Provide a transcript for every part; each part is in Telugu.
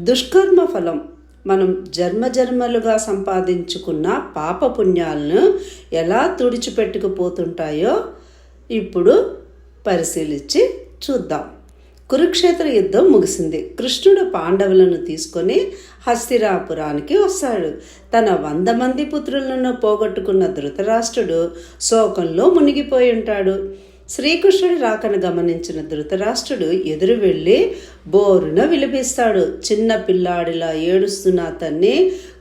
దుష్కర్మ ఫలం. మనం జన్మ జన్మలుగా సంపాదించుకున్న పాప పుణ్యాలను ఎలా తుడిచిపెట్టుకుపోతుంటాయో ఇప్పుడు పరిశీలించి చూద్దాం. కురుక్షేత్ర యుద్ధం ముగిసింది. కృష్ణుడు పాండవులను తీసుకొని హస్తిరాపురానికి వస్తాడు. తన వంద మంది పుత్రులను పోగొట్టుకున్న ధృతరాష్ట్రుడు శోకంలో మునిగిపోయి ఉంటాడు. శ్రీకృష్ణుడి రాకను గమనించిన ధృతరాష్ట్రుడు ఎదురు వెళ్ళి బోరున విలిపిస్తాడు. చిన్న పిల్లాడిలా ఏడుస్తున్న అతన్ని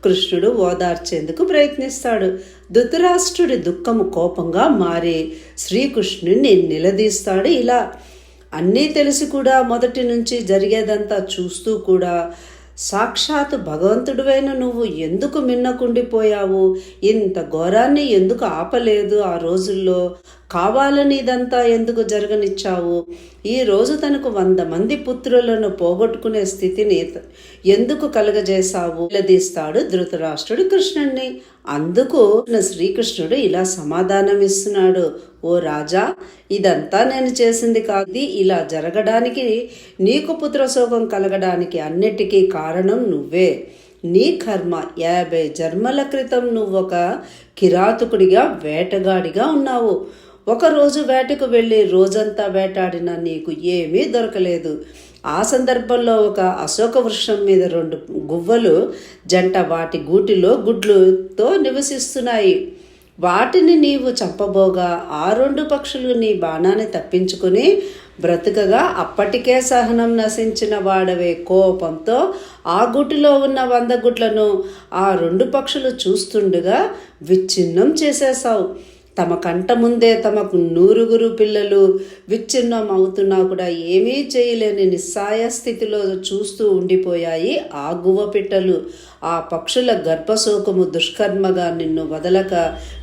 కృష్ణుడు ఓదార్చేందుకు ప్రయత్నిస్తాడు. ధృతరాష్ట్రుడి దుఃఖము కోపంగా మారి శ్రీకృష్ణుడిని నిలదీస్తాడు ఇలా. అన్నీ తెలిసి కూడా మొదటి నుంచి జరిగేదంతా చూస్తూ కూడా సాక్షాత్ భగవంతుడివైన నువ్వు ఎందుకు మిన్నకుండిపోయావు? ఇంత ఘోరాన్ని ఎందుకు ఆపలేదు ఆ రోజుల్లో? కావాలని ఇదంతా ఎందుకు జరగనిచ్చావు? ఈ రోజు తనకు వంద మంది పుత్రులను పోగొట్టుకునే స్థితిని ఎందుకు కలగజేశావు? నిలదీస్తాడు ధృతరాష్ట్రుడు కృష్ణుణ్ణి. అందుకు శ్రీకృష్ణుడు ఇలా సమాధానం ఇస్తున్నాడు. ఓ రాజా ఇదంతా నేను చేసింది కాదు. ఇలా జరగడానికి నీకు పుత్రశోకం కలగడానికి అన్నిటికీ కారణం నువ్వే. నీ కర్మ యాభై జన్మల క్రితం నువ్వొక కిరాతకుడిగా వేటగాడిగా ఉన్నావు. ఒకరోజు వేటకు వెళ్ళి రోజంతా వేటాడినా నీకు ఏమీ దొరకలేదు. ఆ సందర్భంలో ఒక అశోక వృక్షం మీద రెండు గువ్వలు జంట వాటి గూటిలో గుడ్లుతో నివసిస్తున్నాయి. వాటిని నీవు చంపబోగా ఆ రెండు పక్షులు నీ బాణాన్ని తప్పించుకుని బ్రతుకగా అప్పటికే సహనం నశించిన వాడవే కోపంతో ఆ గుటిలో ఉన్న వంద గుడ్లను ఆ రెండు పక్షులు చూస్తుండగా విచ్ఛిన్నం చేసేశావు. తమ కంట ముందే తమకు నూరుగురు పిల్లలు విచ్ఛిన్నం అవుతున్నా కూడా ఏమీ చేయలేని నిస్సాయ స్థితిలో చూస్తూ ఉండిపోయాయి ఆ గువ్వ పిట్టలు. ఆ పక్షుల గర్భశోకము దుష్కర్మగా నిన్ను వదలక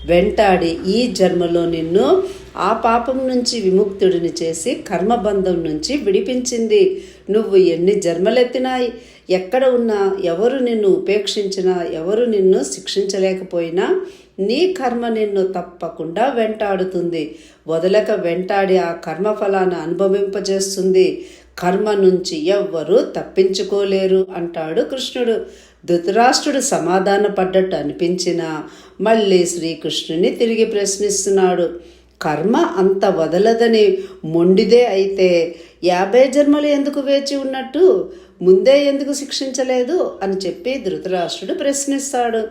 వెంటాడి ఈ జన్మలో నిన్ను ఆ పాపం నుంచి విముక్తుడిని చేసి కర్మబంధం నుంచి విడిపించింది. నువ్వు ఎన్ని జన్మలెత్తినాయి? ఎక్కడ ఉన్నా ఎవరు నిన్ను ఉపేక్షించినా ఎవరు నిన్ను శిక్షించలేకపోయినా నీ కర్మ నిన్ను తప్పకుండా వెంటాడుతుంది. వదలక వెంటాడి ఆ కర్మఫలాన్ని అనుభవింపజేస్తుంది. కర్మ నుంచి ఎవ్వరూ తప్పించుకోలేరు అంటాడు కృష్ణుడు. ధృతరాష్ట్రుడు సమాధాన పడ్డట్టు అనిపించినా మళ్ళీ శ్రీకృష్ణుని తిరిగి ప్రశ్నిస్తున్నాడు. కర్మ అంత వదలదని మొండిదే అయితే యాభై జన్మలు ఎందుకు వేచి ఉన్నట్టు ముందే ఎందుకు శిక్షించలేదు అని చెప్పి ధృతరాష్ట్రుడు ప్రశ్నిస్తాడు.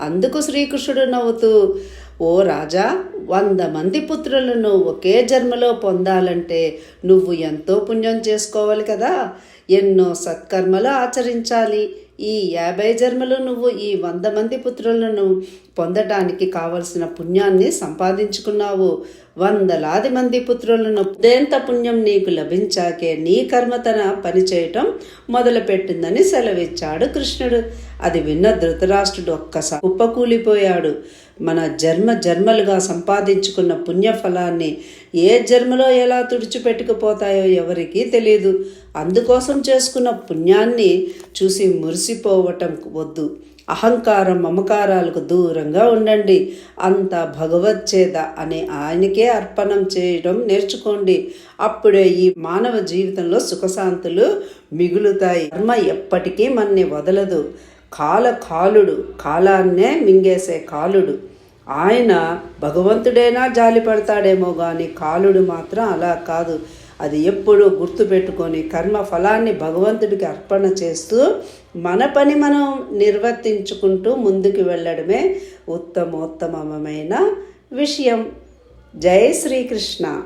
అందుకు శ్రీకృష్ణుడు నవ్వుతూ ఓ రాజా వంద మంది పుత్రులను ఒకే జన్మలో పొందాలంటే నువ్వు ఎంతో పుణ్యం చేసుకోవాలి కదా. ఎన్నో సత్కర్మలు ఆచరించాలి. ఈ యాభై జన్మలు నువ్వు ఈ వంద మంది పుత్రులను పొందటానికి కావలసిన పుణ్యాన్ని సంపాదించుకున్నావు. వందలాది మంది పుత్రులను దేంత పుణ్యం నీకు లభించాకే నీ కర్మతన పనిచేయటం మొదలుపెట్టిందని సెలవిచ్చాడు కృష్ణుడు. అది విన్న ధృతరాష్ట్రుడు ఒక్కసారి కుప్పకూలిపోయాడు. మన జన్మ జన్మలుగా సంపాదించుకున్న పుణ్యఫలాన్ని ఏ జన్మలో ఎలా తుడిచిపెట్టుకుపోతాయో ఎవరికీ తెలియదు అందుకోసం చేసుకున్న పుణ్యాన్ని చూసి మురిసిపోవటం వద్దు. అహంకారం మమకారాలకు దూరంగా ఉండండి. అంత భగవచ్చేద అనే ఆయనకే అర్పణం చేయడం నేర్చుకోండి. అప్పుడే ఈ మానవ జీవితంలో సుఖశాంతులు మిగులుతాయి. కర్మ ఎప్పటికీ మన్ని వదలదు. కాల కాలుడు కాలాన్నే మింగేసే కాలుడు. ఆయన భగవంతుడైనా జాలిపడతాడేమో కానీ కాలుడు మాత్రం అలా కాదు. అది ఎప్పుడూ గుర్తుపెట్టుకొని కర్మ ఫలాన్ని భగవంతుడికి అర్పణ చేస్తూ మన పని మనం నిర్వర్తించుకుంటూ ముందుకు వెళ్ళడమే ఉత్తమోత్తమమైన విషయం. జై శ్రీకృష్ణ.